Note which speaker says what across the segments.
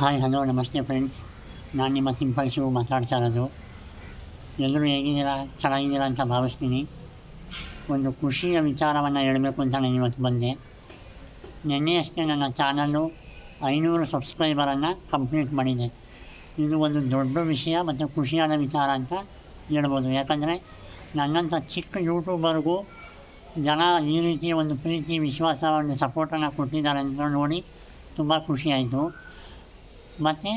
Speaker 1: Hi hello ನಮಸ್ತೆ friends ನಾನು ನಿಮ್ಮ ಸಿಂಪಲ್ ಶಿವು ಮಾತಾಡ್ತಾ ಇರೋದು ಎಲ್ಲರೂ ಹೇಗಿದ್ದೀರಾ? ಚೆನ್ನಾಗಿದ್ದೀರಾ ಅಂತ ಭಾವಿಸ್ತೀನಿ. ಒಂದು ಖುಷಿಯ ವಿಚಾರವನ್ನು ಹೇಳಬೇಕು ಅಂತ ನಾನು ಇವತ್ತು ಬಂದೆ. ನಿನ್ನೆಯಷ್ಟೇ ನನ್ನ ಚಾನಲ್ಲು ಐನೂರು ಸಬ್ಸ್ಕ್ರೈಬರನ್ನು ಕಂಪ್ಲೀಟ್ ಮಾಡಿದೆ. ಇದು ಒಂದು ದೊಡ್ಡ ವಿಷಯ ಮತ್ತು ಖುಷಿಯಾದ ವಿಚಾರ ಅಂತ ಹೇಳ್ಬೋದು. ಯಾಕಂದರೆ ನನ್ನಂಥ ಚಿಕ್ಕ ಯೂಟ್ಯೂಬರ್ಗೂ ಜನ ಈ ರೀತಿಯ ಒಂದು ಪ್ರೀತಿ ವಿಶ್ವಾಸ ಒಂದು ಸಪೋರ್ಟನ್ನು ಕೊಟ್ಟಿದ್ದಾರೆ ಅಂತ ನೋಡಿ ತುಂಬ ಖುಷಿಯಾಯಿತು. ಮತ್ತು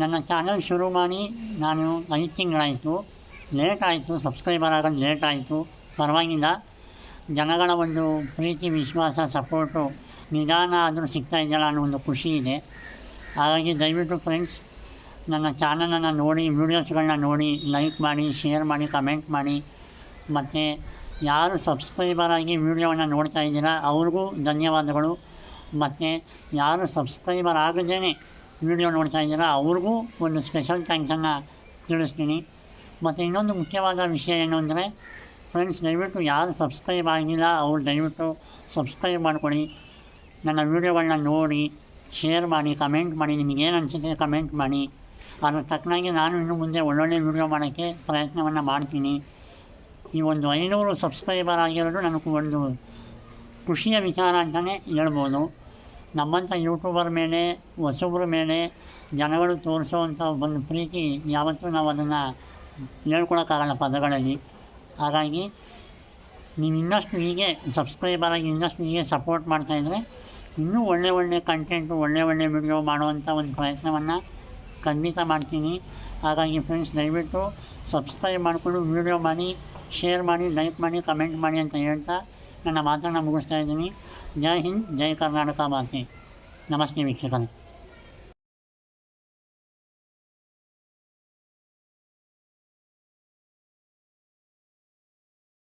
Speaker 1: ನನ್ನ ಚಾನಲ್ ಶುರು ಮಾಡಿ ನಾನು ಐದು ತಿಂಗಳಾಯಿತು. ಲೇಟ್ ಆಯಿತು ಸಬ್ಸ್ಕ್ರೈಬರ್ ಆಗೋದು ಲೇಟ್ ಆಯಿತು. ಪರವಾಗಿಲ್ಲ. ಜನಗಳ ಒಂದು ಪ್ರೀತಿ, ವಿಶ್ವಾಸ ಸಪೋರ್ಟು ನಿಧಾನ ಆದರೂ ಸಿಗ್ತಾ ಇದೆಯಲ್ಲ ಅನ್ನೋ ಒಂದು ಖುಷಿ ಇದೆ. ಹಾಗಾಗಿ ದಯವಿಟ್ಟು ಫ್ರೆಂಡ್ಸ್ ನನ್ನ ಚಾನಲನ್ನು ನೋಡಿ ವೀಡಿಯೋಸ್ಗಳನ್ನ ನೋಡಿ ಲೈಕ್ ಮಾಡಿ ಶೇರ್ ಮಾಡಿ ಕಮೆಂಟ್ ಮಾಡಿ. ಮತ್ತು ಯಾರು ಸಬ್ಸ್ಕ್ರೈಬರ್ ಆಗಿ ವೀಡಿಯೋವನ್ನು ನೋಡ್ತಾ ಇದ್ದೀರಾ, ಅವ್ರಿಗೂ ಧನ್ಯವಾದಗಳು. ಮತ್ತು ಯಾರು ಸಬ್ಸ್ಕ್ರೈಬರ್ ಆಗದೇ ವೀಡಿಯೋ ನೋಡ್ತಾ ಇದ್ದೀರಾ? ಅವ್ರಿಗೂ ಒಂದು ಸ್ಪೆಷಲ್ ಥ್ಯಾಂಕ್ಸನ್ನು ತಿಳಿಸ್ತೀನಿ. ಮತ್ತು ಇನ್ನೊಂದು ಮುಖ್ಯವಾದ ವಿಷಯ ಏನು ಅಂದರೆ ಫ್ರೆಂಡ್ಸ್ ದಯವಿಟ್ಟು ಯಾರು ಸಬ್ಸ್ಕ್ರೈಬ್ ಆಗಿಲ್ಲ, ಅವ್ರು ದಯವಿಟ್ಟು ಸಬ್ಸ್ಕ್ರೈಬ್ ಮಾಡಿಕೊಡಿ ನನ್ನ ವೀಡಿಯೋಗಳನ್ನ ನೋಡಿ ಶೇರ್ ಮಾಡಿ ಕಮೆಂಟ್ ಮಾಡಿ ನಿಮಗೇನು ಅನಿಸುತ್ತೆ ಕಮೆಂಟ್ ಮಾಡಿ. ಅದ್ರ ತಕ್ಕನಾಗಿ ನಾನು ಇನ್ನು ಮುಂದೆ ಒಳ್ಳೊಳ್ಳೆ ವೀಡಿಯೋ ಮಾಡೋಕ್ಕೆ ಪ್ರಯತ್ನವನ್ನು ಮಾಡ್ತೀನಿ. ಈ ಒಂದು ಐನೂರು ಸಬ್ಸ್ಕ್ರೈಬರ್ ಆಗಿರೋದು ನನಗೂ ಒಂದು ಖುಷಿಯ ವಿಚಾರ ಅಂತಲೇ ಹೇಳ್ಬೋದು. ನಮ್ಮಂಥ ಯೂಟ್ಯೂಬರ್ ಮೇಲೆ, ಹೊಸಬ್ರ ಮೇಲೆ ಜನಗಳು ತೋರಿಸೋವಂಥ ಒಂದು ಪ್ರೀತಿ ಯಾವತ್ತೂ ನಾವು ಅದನ್ನು ಹೇಳ್ಕೊಳಕ್ಕಾಗಲ್ಲ ಪದಗಳಲ್ಲಿ. ಹಾಗಾಗಿ ನೀವು ಇನ್ನಷ್ಟು ಹೀಗೆ ಸಬ್ಸ್ಕ್ರೈಬರ್ ಆಗಿ ಇನ್ನಷ್ಟು ಹೀಗೆ ಸಪೋರ್ಟ್ ಮಾಡ್ತಾಯಿದ್ರೆ ಇನ್ನೂ ಒಳ್ಳೆ ಒಳ್ಳೆ ಕಂಟೆಂಟು ಒಳ್ಳೆ ಒಳ್ಳೆ ವಿಡಿಯೋ ಮಾಡುವಂಥ ಒಂದು ಪ್ರಯತ್ನವನ್ನು ಖಂಡಿತ ಮಾಡ್ತೀನಿ. ಹಾಗಾಗಿ ಫ್ರೆಂಡ್ಸ್ ದಯವಿಟ್ಟು ಸಬ್ಸ್ಕ್ರೈಬ್ ಮಾಡಿಕೊಂಡು ವೀಡಿಯೋ ಮಾಡಿ ಶೇರ್ ಮಾಡಿ ಲೈಕ್ ಮಾಡಿ ಕಮೆಂಟ್ ಮಾಡಿ ಅಂತ ಹೇಳ್ತಾ ನನ್ನ ಮಾತನ್ನು ಮುಗಿಸ್ತಾ ಇದ್ದೀನಿ ಜೈ ಹಿಂದ್ ಜೈ ಕರ್ನಾಟಕ ಮಾತೆ ನಮಸ್ತೆ ವೀಕ್ಷಕರೇ